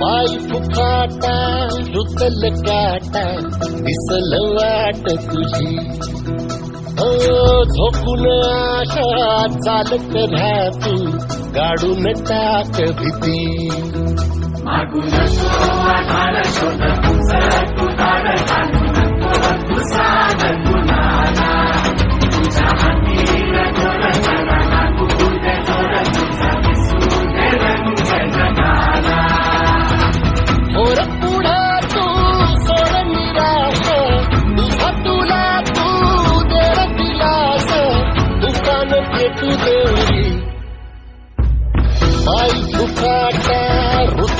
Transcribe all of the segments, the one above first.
पायी फुकाटा रुतल काटा दिसल वाट तुझी. हो झोपून आशा चालत राहा तू गाडून टाक भीती. होर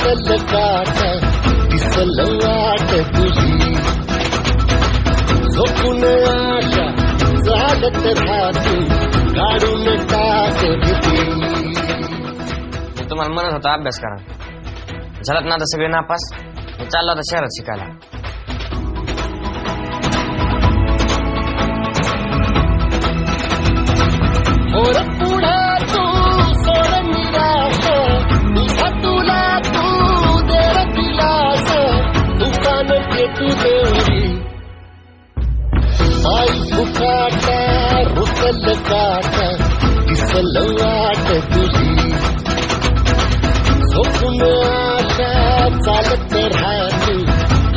दिसल काट दिसल वाट तुझी. झोपून आशा जागत राहतो काढून टाक तुम्हाला म्हणत होता अभ्यास करा. झालात ना आता सगळे नापास? चालला चाललो आता शहरात शिकायला. दुकान भेटू देवरी आई फुकाटा रुतल काटा दिसल वाट तुझी। झोपून आशा चालत राहतो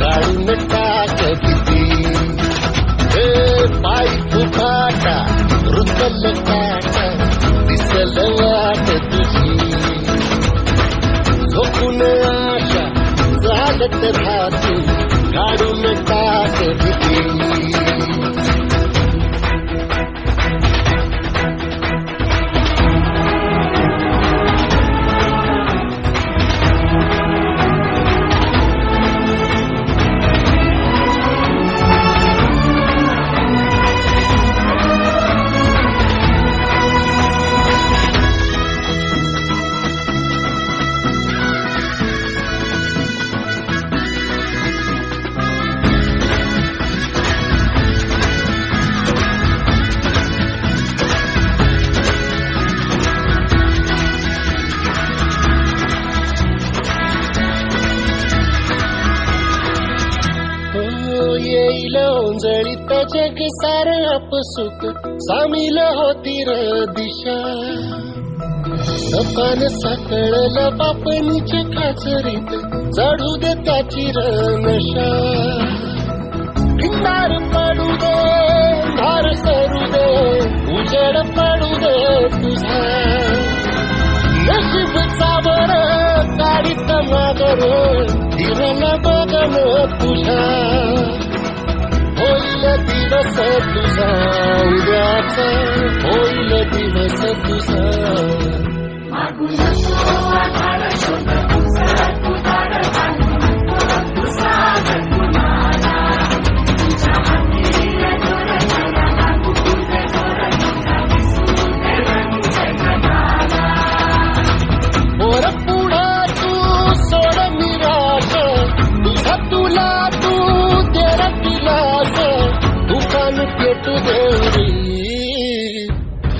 काढून टाक भीती ए पायी फुकाटा रुतल काटा दिसल वाट तुझी। झोपून आशा चालत राहतो येईल जग सार आपसुक. सामील होती र दिशा. सपान साकळलं बापणीच्या खाचरीत. चढू दे त्याची र नशा. भिंडार पडू दे धार सरू दे उजड पडू दे तुझा. नशीब साबर काढीत मागर फिरल बघन तुझा. Magulhas